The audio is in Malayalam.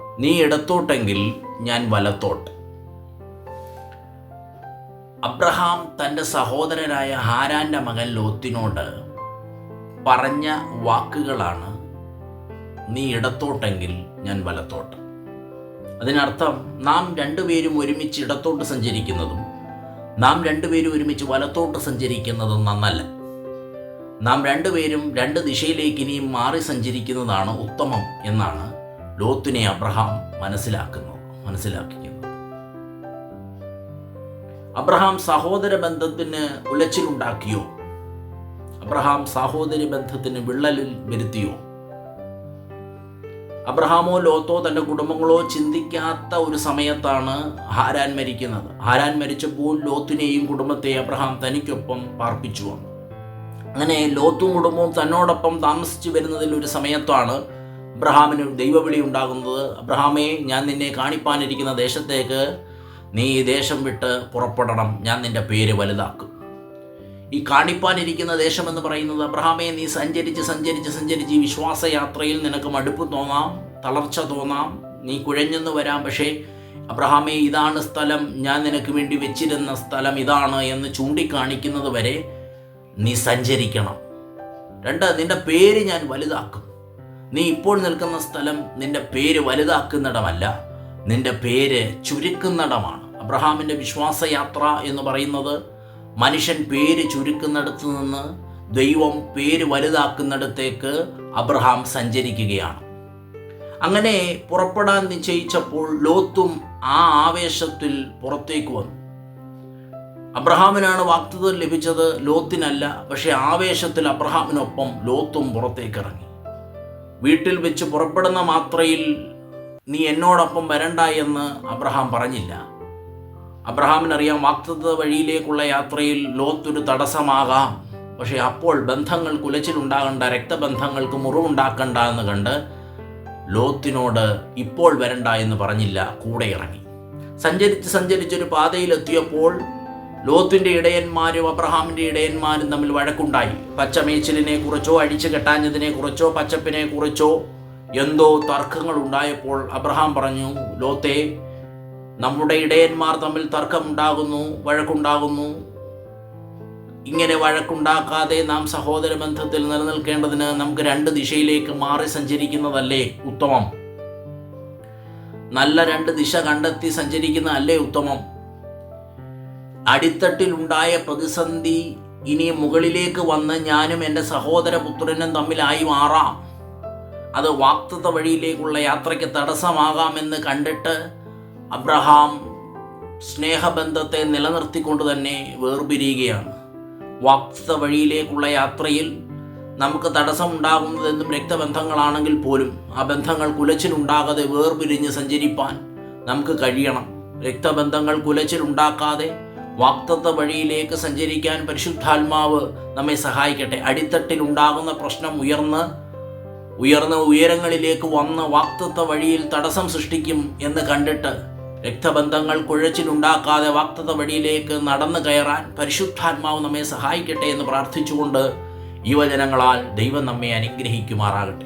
നീ ഇടത്തോട്ടെങ്കിൽ ഞാൻ വലത്തോട്ട്. അബ്രഹാം തന്റെ സഹോദരനായ ഹാരാന്റെ മകൻ ലോത്തിനോട് പറഞ്ഞ വാക്കുകളാണ് നീ ഇടത്തോട്ടെങ്കിൽ ഞാൻ വലത്തോട്ട്. അതിനർത്ഥം നാം രണ്ടുപേരും ഒരുമിച്ച് ഇടത്തോട്ട് സഞ്ചരിക്കുന്നതും നാം രണ്ടുപേരും ഒരുമിച്ച് വലത്തോട്ട് സഞ്ചരിക്കുന്നതും നന്നല്ല. നാം രണ്ടുപേരും രണ്ട് ദിശയിലേക്ക് ഇനിയും മാറി സഞ്ചരിക്കുന്നതാണ് ഉത്തമം എന്നാണ് ലോത്തിനെ അബ്രഹാം മനസ്സിലാക്കുന്നു മനസ്സിലാക്കിക്കുന്നു. അബ്രഹാം സഹോദര ബന്ധത്തിന് ഉലച്ചിലുണ്ടാക്കിയോ? അബ്രഹാം സഹോദരി ബന്ധത്തിന് വിള്ളലിൽ വരുത്തിയോ? അബ്രഹാമോ ലോത്തോ തന്റെ കുടുംബങ്ങളോ ചിന്തിക്കാത്ത ഒരു സമയത്താണ് ഹാരാൻ മരിക്കുന്നത്. ഹാരാൻ മരിച്ചപ്പോൾ ലോത്തിനെയും കുടുംബത്തെയും അബ്രഹാം തനിക്കൊപ്പം പാർപ്പിച്ചു അങ്ങനെ ലോത്തും കുടുംബവും തന്നോടൊപ്പം താമസിച്ചു വരുന്നതിൽ ഒരു സമയത്താണ് അബ്രഹാമിന് ദൈവവിളി ഉണ്ടാകുന്നത്. അബ്രഹാമേ ഞാൻ നിന്നെ കാണിപ്പാനിരിക്കുന്ന ദേശത്തേക്ക് നീ ഈ ദേശം വിട്ട് പുറപ്പെടണം. ഞാൻ നിന്റെ പേര് വലുതാക്കും. ഈ കാണിപ്പാനിരിക്കുന്ന ദേശം എന്ന് പറയുന്നത് അബ്രഹാമേ നീ സഞ്ചരിച്ച് സഞ്ചരിച്ച് സഞ്ചരിച്ച് ഈ വിശ്വാസയാത്രയിൽ നിനക്ക് മടുപ്പ് തോന്നാം തളർച്ച തോന്നാം. നീ കുഴഞ്ഞെന്ന് വരാം. പക്ഷേ അബ്രഹാമേ ഇതാണ് സ്ഥലം. ഞാൻ നിനക്ക് വേണ്ടി വെച്ചിരുന്ന സ്ഥലം ഇതാണ് എന്ന് ചൂണ്ടിക്കാണിക്കുന്നത് വരെ നീ സഞ്ചരിക്കണം. രണ്ട് നിന്റെ പേര് ഞാൻ വലുതാക്കും. നീ ഇപ്പോൾ നിൽക്കുന്ന സ്ഥലം നിന്റെ പേര് വലുതാക്കുന്നിടമല്ല. നിന്റെ പേര് ചുരുക്കുന്നിടമാണ്. അബ്രഹാമിന്റെ വിശ്വാസയാത്ര എന്ന് പറയുന്നത് മനുഷ്യൻ പേര് ചുരുക്കുന്നിടത്ത് നിന്ന് ദൈവം പേര് വലുതാക്കുന്നിടത്തേക്ക് അബ്രഹാം സഞ്ചരിക്കുകയാണ്. അങ്ങനെ പുറപ്പെടാൻ നിശ്ചയിച്ചപ്പോൾ ലോത്തും ആ ആവേശത്തിൽ പുറത്തേക്ക് വന്നു. അബ്രഹാമിനാണ് വാക്തത്വം ലഭിച്ചത് ലോത്തിനല്ല പക്ഷേ ആവേശത്തിൽ അബ്രഹാമിനൊപ്പം ലോത്തും പുറത്തേക്ക് ഇറങ്ങി. വീട്ടിൽ വെച്ച് പുറപ്പെടുന്ന മാത്രയിൽ നീ എന്നോടൊപ്പം വരണ്ട എന്ന് അബ്രഹാം പറഞ്ഞില്ല. അബ്രഹാമിനറിയാം വാക്തത്വ വഴിയിലേക്കുള്ള യാത്രയിൽ ലോത്തൊരു തടസ്സമാകാം. പക്ഷേ അപ്പോൾ ബന്ധങ്ങൾ കുലച്ചിലുണ്ടാകണ്ട രക്തബന്ധങ്ങൾക്ക് മുറിവുണ്ടാക്കണ്ട എന്ന് കണ്ട് ലോത്തിനോട് ഇപ്പോൾ വരണ്ട എന്ന് പറഞ്ഞില്ല കൂടെ ഇറങ്ങി. സഞ്ചരിച്ച് സഞ്ചരിച്ചൊരു പാതയിലെത്തിയപ്പോൾ ലോത്തിന്റെ ഇടയന്മാരും അബ്രഹാമിന്റെ ഇടയന്മാരും തമ്മിൽ വഴക്കുണ്ടായി. പച്ചമേച്ചിലിനെ കുറിച്ചോ അഴിച്ചു കെട്ടാഞ്ഞതിനെ കുറിച്ചോ പച്ചപ്പിനെ കുറിച്ചോ എന്തോ തർക്കങ്ങൾ ഉണ്ടായപ്പോൾ അബ്രഹാം പറഞ്ഞു ലോത്തെ നമ്മുടെ ഇടയന്മാർ തമ്മിൽ തർക്കമുണ്ടാകുന്നു വഴക്കുണ്ടാകുന്നു. ഇങ്ങനെ വഴക്കുണ്ടാക്കാതെ നാം സഹോദര ബന്ധത്തിൽ നിലനിൽക്കേണ്ടതിന് നമുക്ക് രണ്ട് ദിശയിലേക്ക് മാറി സഞ്ചരിക്കുന്നതല്ലേ ഉത്തമം? നല്ല രണ്ട് ദിശ കണ്ടെത്തി സഞ്ചരിക്കുന്നതല്ലേ ഉത്തമം? അടിത്തട്ടിലുണ്ടായ പ്രതിസന്ധി ഇനി മുകളിലേക്ക് വന്ന് ഞാനും എന്റെ സഹോദരപുത്രനും തമ്മിലായി മാറാം. അത് വാക്തത്വ വഴിയിലേക്കുള്ള യാത്രയ്ക്ക് തടസ്സമാകാമെന്ന് കണ്ടിട്ട് അബ്രഹാം സ്നേഹബന്ധത്തെ നിലനിർത്തിക്കൊണ്ട് തന്നെ വേർപിരിയുകയാണ്. വാക്തത്വ വഴിയിലേക്കുള്ള യാത്രയിൽ നമുക്ക് തടസ്സമുണ്ടാകുന്നതെന്നും രക്തബന്ധങ്ങളാണെങ്കിൽ പോലും ആ ബന്ധങ്ങൾ കുലച്ചിലുണ്ടാകാതെ വേർപിരിഞ്ഞ് സഞ്ചരിപ്പാൻ നമുക്ക് കഴിയണം. രക്തബന്ധങ്ങൾ കുലച്ചിലുണ്ടാക്കാതെ വാക്തത്വ വഴിയിലേക്ക് സഞ്ചരിക്കാൻ പരിശുദ്ധാത്മാവ് നമ്മെ സഹായിക്കട്ടെ. അടിത്തട്ടിൽ ഉണ്ടാകുന്ന പ്രശ്നം ഉയർന്ന് ഉയർന്ന ഉയരങ്ങളിലേക്ക് വന്ന് വാക്തത്വ വഴിയിൽ തടസ്സം സൃഷ്ടിക്കും എന്ന് കണ്ടിട്ട് രക്തബന്ധങ്ങൾ കുഴച്ചിലുണ്ടാക്കാതെ വാക്തത്വ വഴിയിലേക്ക് നടന്നു കയറാൻ പരിശുദ്ധാത്മാവ് നമ്മെ സഹായിക്കട്ടെ എന്ന് പ്രാർത്ഥിച്ചുകൊണ്ട് യുവജനങ്ങളാൽ ദൈവം നമ്മെ അനുഗ്രഹിക്കുമാറാകട്ടെ.